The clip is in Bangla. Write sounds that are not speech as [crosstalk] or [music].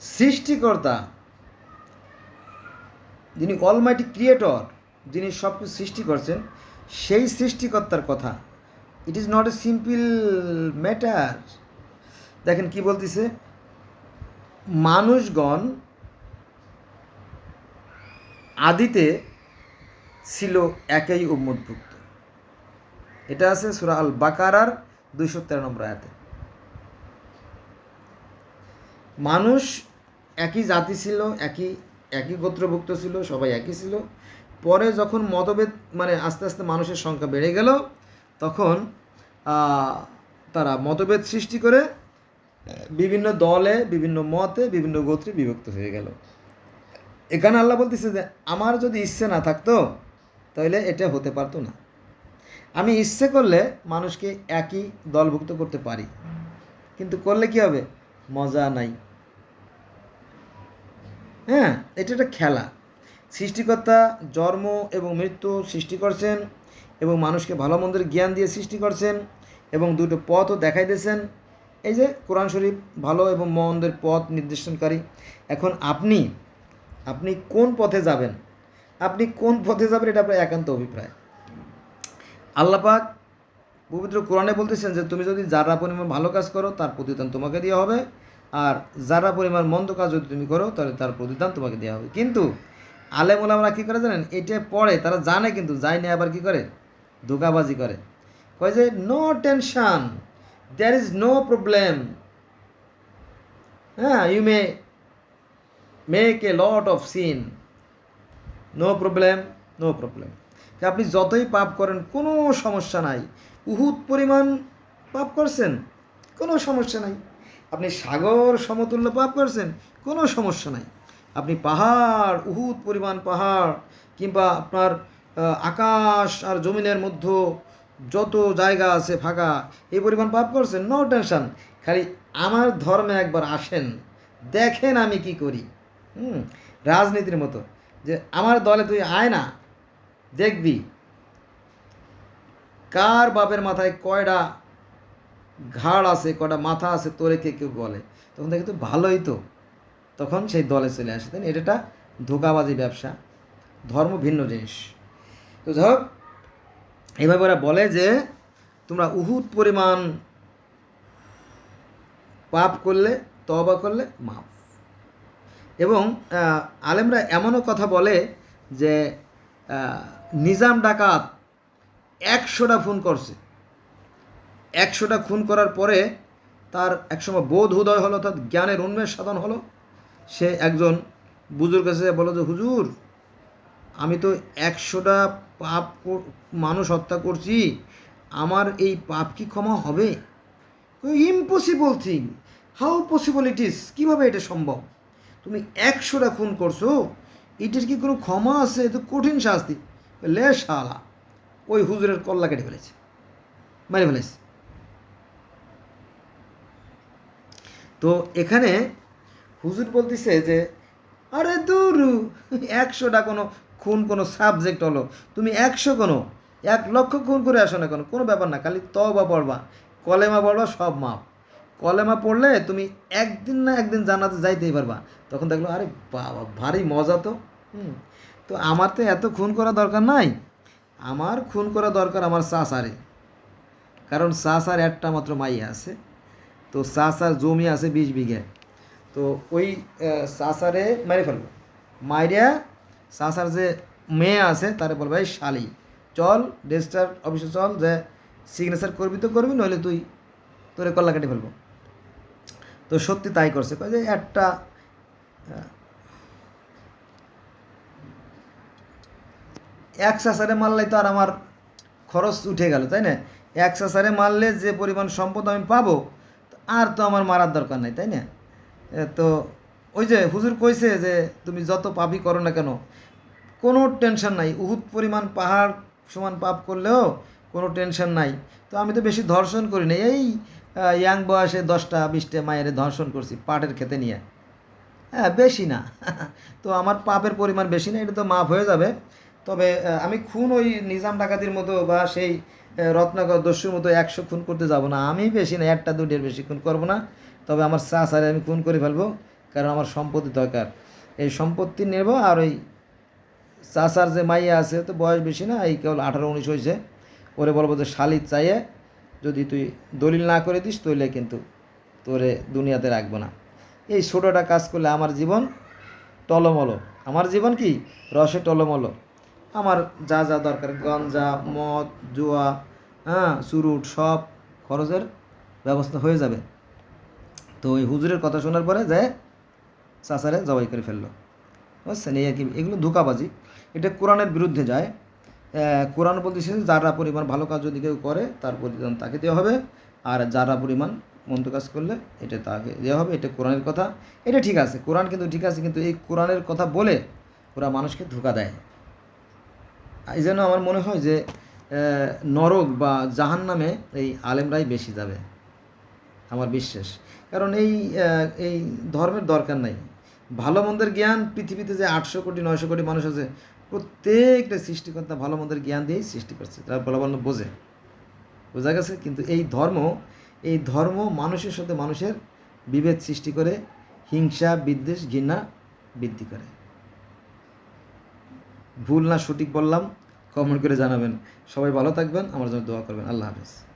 সৃষ্টিকর্তা, যিনি অলমাইটি ক্রিয়েটর যিনি সব কিছু সৃষ্টি করছেন, সেই সৃষ্টিকর্তার কথা। It is not a simple matter দেখেন কি বলতেছে? মানুষগণ আদিতে ছিল একই উম্মতভুক্ত এটা আছে সুরা আল বাকারার দুইশো তেরো নম্বর আয়াতে। মানুষ একই জাতি ছিল, একই একই গোত্রভুক্ত ছিল, সবাই একই ছিল। পরে যখন মতভেদ মানে আস্তে আস্তে মানুষের সংখ্যা বেড়ে গেল, তখন তারা মতভেদ সৃষ্টি করে বিভিন্ন দলে, বিভিন্ন মতে, বিভিন্ন গোত্রে বিভক্ত হয়ে গেল। এখানে আল্লাহ বলতেছে যে, আমার যদি ইচ্ছে না থাকতো তাহলে এটা হতে পারতো না। আমি ইচ্ছে করলে মানুষকে একই দলভুক্ত করতে পারি। কিন্তু করলে কি হবে? মজা নাই। হ্যাঁ এটা একটা খেলা। সৃষ্টিকর্তা জন্ম এবং মৃত্যু সৃষ্টি করছেন এবং মানুষকে ভালো মন্দের জ্ঞান দিয়ে সৃষ্টি করছেন এবং দুটো পথও দেখাই দিয়েছেন। এই যে কোরআন শরীফ ভালো এবং মন্দের পথ নির্দেশনকারী। এখন আপনি আপনি কোন পথে যাবেন? আপনি কোন পথে যাবেন এটা আপনার একান্ত অভিপ্রায়। আল্লাপাক পবিত্র কোরআনে বলতেছেন যে, তুমি যদি যারা পরিমাণ ভালো কাজ করো, তার প্রতিদান তোমাকে দেওয়া হবে। আর যারা পরিমাণ মন্দ কাজ যদি তুমি করো, তাহলে তার প্রতিদান তোমাকে দেওয়া হবে। কিন্তু আলেম ওলামরা কী করে জানেন? এটা পড়ে, তারা জানে কিন্তু, যায় না আবার কী করে? ধোকাবাজি করে। কয় যে no tension there is no problem হ্যাঁ you may make a lot of sin no problem no problem আপনি যতই পাপ করেন, কোনো সমস্যা নাই। উহুত পরিমাণ পাপ করছেন, কোনো সমস্যা নাই। আপনি সাগর সমতুল্য পাপ করছেন, কোনো সমস্যা নাই। আপনি পাহাড় উহুত পরিমাণ পাহাড়, কিংবা আপনার আকাশ আর জমিনের মধ্যে যত জায়গা আছে ফাঁকা, এই পরিমাণ পাপ করছেন নো টেনশন খালি আমার ধর্মে একবার আসেন, দেখেন আমি কি করি। হুম, রাজনীতির মতো। যে আমার দলে তুই আয় না, দেখবি। কার বাপের মাথায় কয়টা ঘাড় আছে, কটা মাথা আছে, তোরে কে কেউ বলে। তখন দেখে তো ভালোই তো। তখন সেই দলে চলে আসে। তাই? এটা ধোকাবাজি ব্যবসা। ধর্ম ভিন্ন জিনিস। তো যাই হোক এইভাবে ওরা বলে যে, তোমরা উহুত পরিমাণ পাপ করলে তবা করলে মাফ। এবং আলেমরা এমনও কথা বলে যে নিজাম ডাকাত একশোটা ফোন করছে। একশোটা খুন করার পরে তার একসময় বোধ উদয় হলো, অর্থাৎ জ্ঞানের উন্মেষ সাধন হলো। সে একজন বুজুর কাছে বলো যে, হুজুর, আমি তো একশোটা পাপ মানুষ হত্যা করছি, আমার এই পাপ কি ক্ষমা হবে? Impossible thing how possible it is কীভাবে এটা সম্ভব? তুমি একশোটা খুন করছ, এটার কি কোনো ক্ষমা আছে? তো কঠিন শাস্তি। লে শালা, ওই হুজুরের কল্লা কেটে ফেলেছে, মেরে ফেলেছে। তো এখানে হুজুর বলতেছে যে, আরে দূর, একশোটা কোনো খুন, কোনো সাবজেক্ট হলো। তুমি একশো কোনো, এক লক্ষ খুন করে আসো না কোনো? কোনো ব্যাপার না, খালি তবা পড়বা। কলেমা পড়বা, সব মাপ কলেমা পড়লে তুমি একদিন না একদিন জানাতে যাইতেই পারবা। তখন দেখল, আরে বাবা, ভারী মজা তো। হুম, তো আমার তো এত খুন করা দরকার নাই। আমার খুন করা দরকার আমার চাষারে কারণ চাষার একটা মাত্র মাইয়া আছে। তো চাষার জমি আছে বিশ বিঘে। তো ওই চাষারে মেরে ফেলব। মাইরিয়া চাষার যে মেয়ে আছে, তারে বলবে, এই শালি, চল রেজিস্টার অফিসে চল, যে সিগনেচার করবি তো করবি, নইলে তুই তোরে কল্লা কেটে ফেলব। তো সত্যি তাই করছে। যে একটা এক চাষারে মারলে তো আর আমার খরচ উঠে গেল, তাই না? এক চাষারে মারলে যে পরিমাণ সম্পদ আমি পাবো আর তো আমার মারার দরকার নাই, তাই না? তো ওই যে হুজুর কইছে যে তুমি যত পাপই করো না কেন, কোনো টেনশন নাই। উহুত পরিমাণ পাহাড় সমান পাপ করলেও কোনো টেনশন নাই। তো আমি তো বেশি ধর্ষণ করি না এই ইয়াং বয়সে দশটা, বিশটা মায়ের ধর্ষণ করছি পাটের খেতে নিয়ে। হ্যাঁ বেশি না। [laughs] তো আমার পাপের পরিমাণ বেশি না, এটা তো মাফ হয়ে যাবে। তবে আমি খুন ওই নিজাম ডাকাতির মতো বা সেই রত্নাকর দস্যুর মতো একশো খুন করতে যাব না। আমি বেশি না, একটা দুটের বেশি খুন করব না। তবে আমার চাষারে আমি খুন করে ফেলব, কারণ আমার সম্পত্তি দরকার। এই সম্পত্তি নেব আর ওই চাচার যে মাইয়া আছে, তো বয়স বেশি না, এই কেবল আঠারো উনিশ হয়েছে। ওরে বলব যে শালিদ চাইয়ে যদি তুই দলিল না করে দিস তাহলে কিন্তু তোরে দুনিয়াতে রাখব না। এই ছোটোটা কাজ করলে আমার জীবন টলমলো। আমার জীবন কি? রসে টলমলো। আমার যা যা দরকার, গঞ্জা, মদ, জুয়া হ্যাঁ চুরুট সব খরচের ব্যবস্থা হয়ে যাবে। তো ওই হুজুরের কথা শোনার পরে যায় চাচারে জবাই করে ফেলল। বুঝছেন? এই কি এগুলো ধোকাবাজি। এটা কোরআনের বিরুদ্ধে যায়। কোরআন বলতেছে যারা পরিমাণ ভালো কাজ যদি কেউ করে, তার প্রতিদান তাকে দেওয়া হবে। আর যারা পরিমাণ মন্দ কাজ করলে, এটা তাকে দেওয়া হবে। এটা কোরআনের কথা। এটা ঠিক আছে। কোরআন কিন্তু ঠিক আছে, কিন্তু এই কোরআনের কথা বলে ওরা মানুষকে ধোকা দেয়। এই জন্য আমার মনে হয় যে নরক বা জাহান নামে এই আলেমরাই বেশি যাবে, আমার বিশ্বাস। কারণ এই এই ধর্মের দরকার নাই। ভালো মন্দের জ্ঞান পৃথিবীতে যে আটশো কোটি, নয়শো কোটি মানুষ আছে, প্রত্যেকটা সৃষ্টিকর্তা ভালো মন্দের জ্ঞান দিয়েই সৃষ্টি করছে। তারা বলাবন্য বোঝে। বোঝা গেছে, কিন্তু এই ধর্ম এই ধর্ম মানুষের সাথে মানুষের বিভেদ সৃষ্টি করে, হিংসা, বিদ্বেষ, ঘৃণা বৃদ্ধি করে। ভুল না সঠিক বললাম, কমেন্ট করে জানাবেন। সবাই ভালো থাকবেন, আমার জন্য দোয়া করবেন। আল্লাহ হাফেজ।